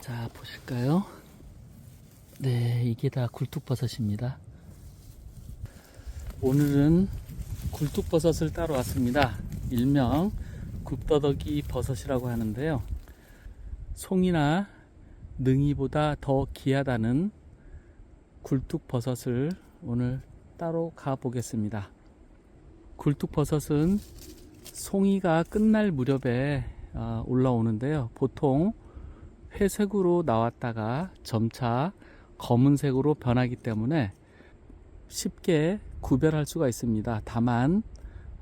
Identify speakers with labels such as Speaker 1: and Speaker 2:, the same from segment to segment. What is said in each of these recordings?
Speaker 1: 자, 보실까요? 네, 이게 다 굴뚝버섯입니다. 오늘은 굴뚝버섯을 따러 왔습니다. 일명 굽더덕이 버섯이라고 하는데요. 송이나 능이보다 더 귀하다는 굴뚝버섯을 오늘 따로 가보겠습니다. 굴뚝버섯은 송이가 끝날 무렵에 아, 올라오는데요. 보통 회색으로 나왔다가 점차 검은색으로 변하기 때문에 쉽게 구별할 수가 있습니다. 다만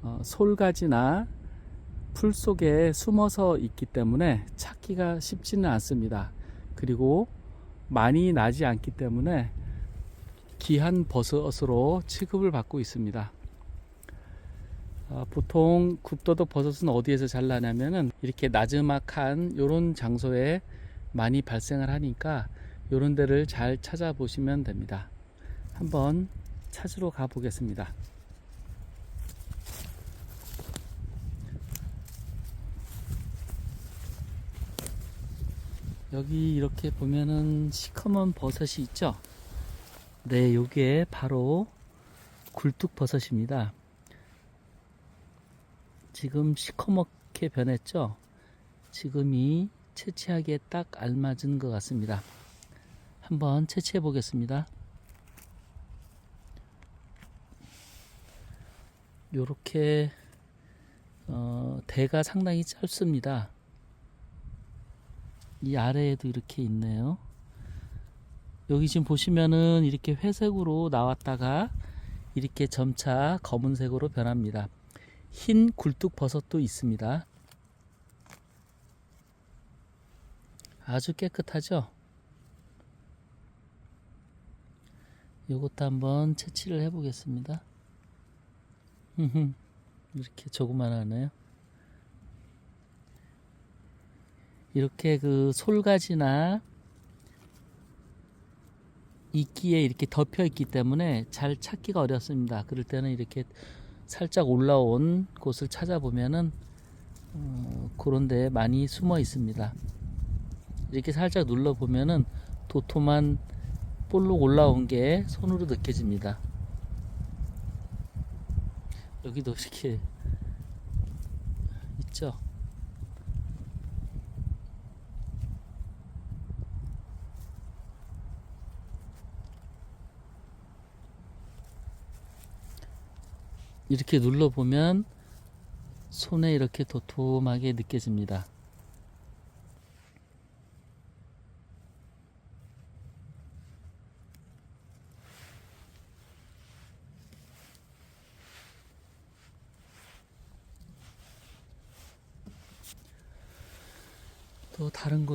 Speaker 1: 어, 솔가지나 풀 속에 숨어서 있기 때문에 찾기가 쉽지는 않습니다. 그리고 많이 나지 않기 때문에 귀한 버섯으로 취급을 받고 있습니다. 어, 보통 굽더덕 버섯은 어디에서 잘 나냐면은 이렇게 나즈막한 이런 장소에 많이 발생을 하니까 이런 데를 잘 찾아보시면 됩니다. 한번 찾으러 가 보겠습니다. 여기 이렇게 보면은 시커먼 버섯이 있죠? 네, 요게 바로 굴뚝버섯입니다. 지금 시커멓게 변했죠? 지금이 채취하기에 딱 알맞은 것 같습니다. 한번 채취해 보겠습니다. 요렇게 어, 대가 상당히 짧습니다. 이 아래에도 이렇게 있네요. 여기 지금 보시면은 이렇게 회색으로 나왔다가 이렇게 점차 검은색으로 변합니다. 흰 굴뚝 버섯도 있습니다. 아주 깨끗하죠? 이것도 한번 채취를 해 보겠습니다. 이렇게 조그만 하네요. 이렇게 그 솔가지나 이끼에 이렇게 덮여 있기 때문에 잘 찾기가 어렵습니다. 그럴 때는 이렇게 살짝 올라온 곳을 찾아보면은 어, 그런 데 많이 숨어 있습니다. 이렇게 살짝 눌러 보면은 도톰한 볼록 올라온 게 손으로 느껴집니다. 여기도 이렇게 있죠. 이렇게 눌러보면 손에 이렇게 도톰하게 느껴집니다.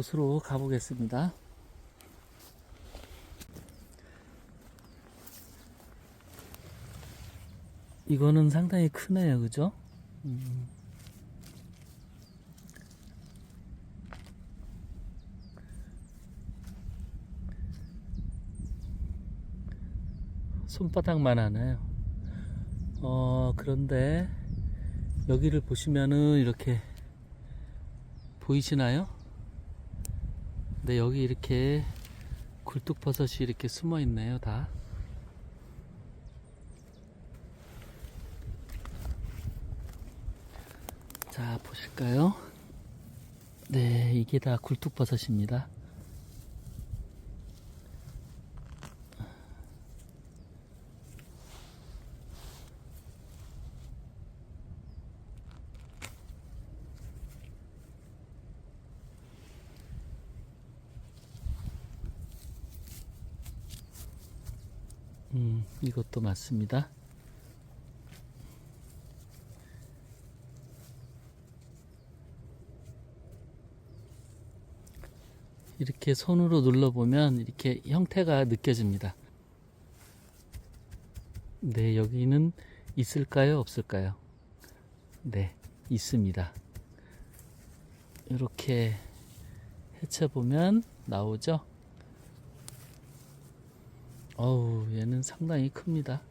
Speaker 1: 곳으로 가보겠습니다. 이거는 상당히 크네요, 그죠? 음. 손바닥만 하네요. 어, 그런데 여기를 보시면은 이렇게 보이시나요? 네, 여기 이렇게 굴뚝버섯이 이렇게 숨어 있네요, 다. 자, 보실까요? 네, 이게 다 굴뚝버섯입니다. 음, 이것도 맞습니다. 이렇게 손으로 눌러보면 이렇게 형태가 느껴집니다. 네, 여기는 있을까요? 없을까요? 네, 있습니다. 이렇게 헤쳐보면 나오죠? 어우, 얘는 상당히 큽니다.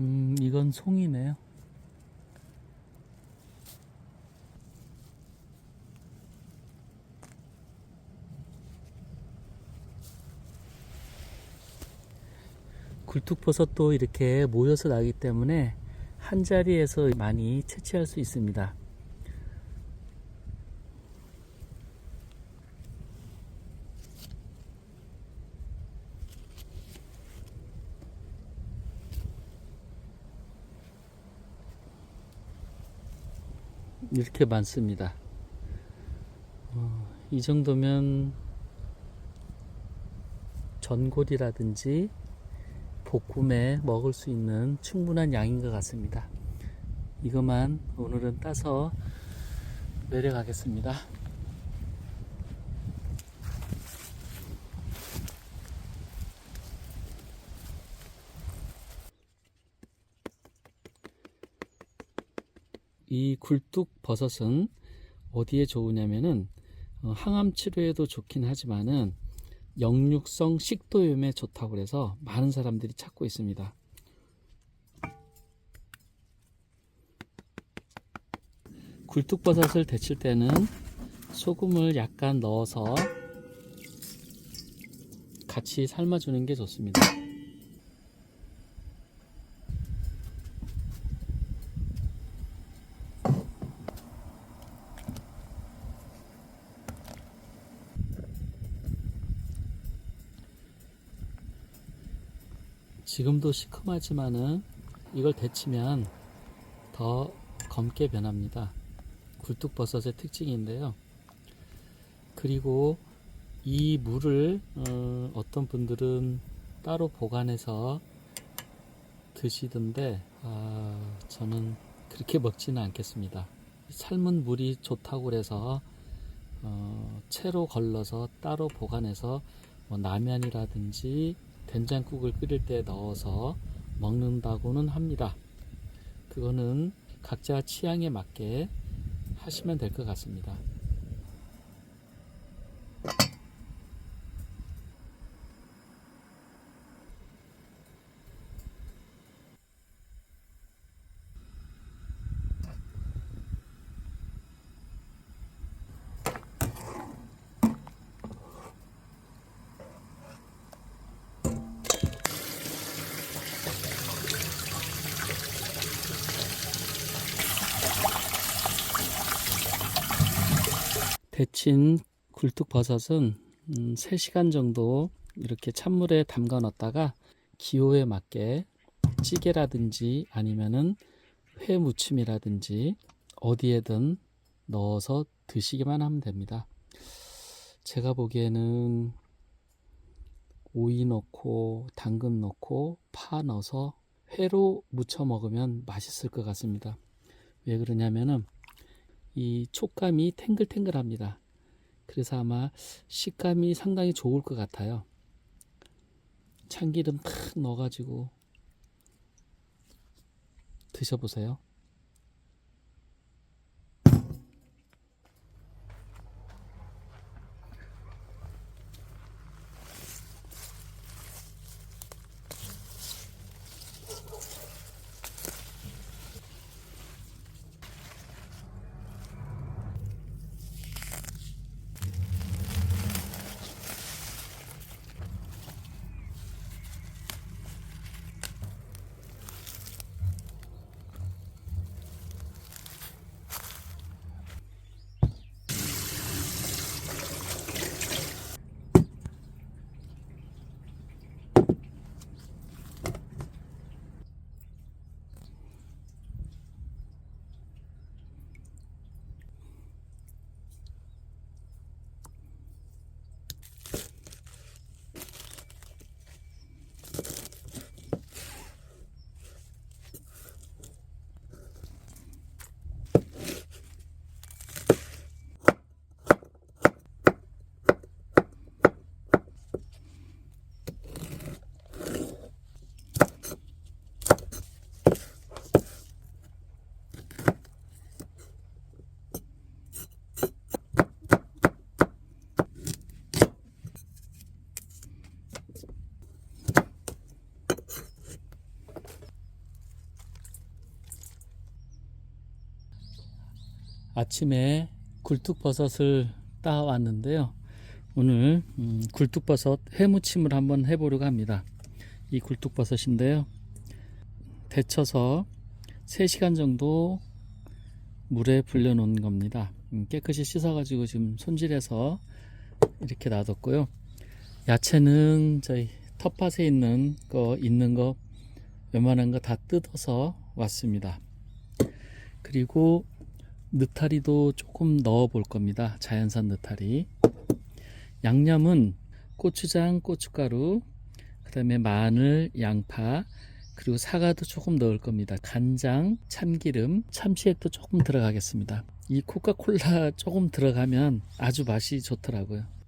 Speaker 1: 음, 이건 송이네요. 굴뚝버섯도 이렇게 모여서 나기 때문에 한 자리에서 많이 채취할 수 있습니다. 이렇게 많습니다. 어, 이 정도면 전골이라든지 볶음에 먹을 수 있는 충분한 양인 것 같습니다. 이것만 오늘은 따서 내려가겠습니다. 이 굴뚝 버섯은 어디에 좋으냐면은 어, 항암 치료에도 좋긴 하지만은 역류성 식도염에 좋다고 그래서 많은 사람들이 찾고 있습니다. 굴뚝버섯을 데칠 때는 소금을 약간 넣어서 같이 삶아주는 게 좋습니다. 지금도 시큼하지만은 이걸 데치면 더 검게 변합니다. 굴뚝버섯의 특징인데요. 그리고 이 물을 어, 떤 분들은 따로 보관해서 드시던데 아, 저는 그렇게 먹지는 않겠습니다. 삶은 물이 좋다고 그래서 어, 채로 걸러서 따로 보관해서 뭐 라면이라든지 된장국을 끓일 때 넣어서 먹는다고는 합니다. 그거는 각자 취향에 맞게 하시면 될 것 같습니다. 데친 굴뚝버섯은 음, 3시간 정도 이렇게 찬물에 담가 놨다가 기호에 맞게 찌개라든지 아니면은 회 무침이라든지 어디에든 넣어서 드시기만 하면 됩니다. 제가 보기에는 오이 넣고 당근 넣고 파 넣어서 회로 무쳐 먹으면 맛있을 것 같습니다. 왜 그러냐면은 이 촉감이 탱글탱글합니다. 그래서 아마 식감이 상당히 좋을 것 같아요. 참기름 탁 넣어가지고 드셔보세요. 아침에 굴뚝버섯을 따왔는데요. 오늘 음, 굴뚝버섯 해무침을 한번 해보려고 합니다. 이 굴뚝버섯인데요. 데쳐서 3시간 정도 물에 불려놓은 겁니다. 음, 깨끗이 씻어가지고 지금 손질해서 이렇게 놔뒀고요. 야채는 저희 텃밭에 있는 거 있는 거 웬만한 거 다 뜯어서 왔습니다. 그리고 느타리도 조금 넣어 볼 겁니다. 자연산 느타리. 양념은 고추장, 고춧가루, 그 다음에 마늘, 양파, 그리고 사과도 조금 넣을 겁니다. 간장, 참기름, 참치액도 조금 들어가겠습니다. 이 코카콜라 조금 들어가면 아주 맛이 좋더라고요.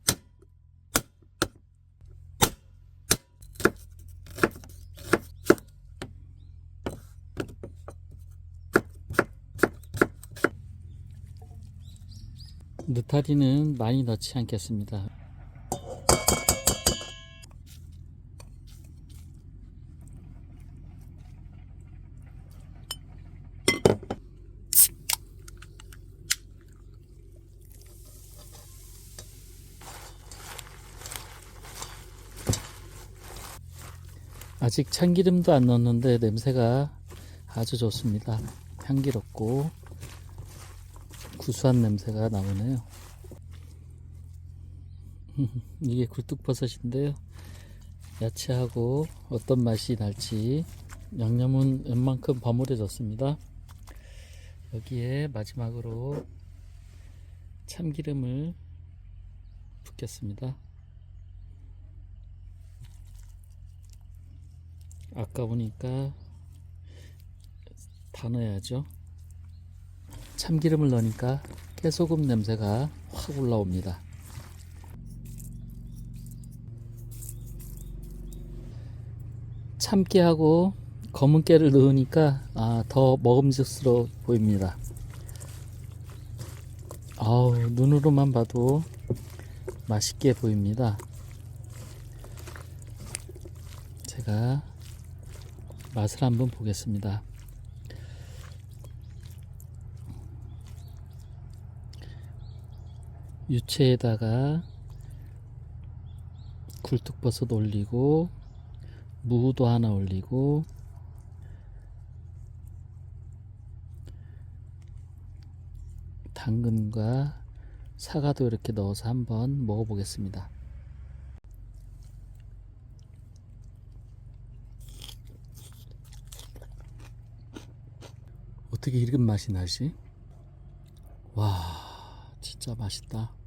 Speaker 1: 느타리는 많이 넣지 않겠습니다. 아직 참기름도 안 넣었는데 냄새가 아주 좋습니다. 향기롭고 구수한 냄새가 나오네요. 이게 굴뚝버섯인데요. 야채하고 어떤 맛이 날지 양념은 웬만큼 버무려졌습니다. 여기에 마지막으로 참기름을 붓겠습니다. 아까우니까 다 넣어야죠. 참기름을 넣으니까 깨소금 냄새가 확 올라옵니다. 참깨하고 검은 깨를 넣으니까 아, 더 먹음직스러워 보입니다. 아우, 눈으로만 봐도 맛있게 보입니다. 제가 맛을 한번 보겠습니다. 유채에다가 굴뚝버섯 올리고 무도 하나 올리고 당근과 사과도 이렇게 넣어서 한번 먹어보겠습니다. 어떻게 이런 맛이 나지? 와, 진짜 맛있다.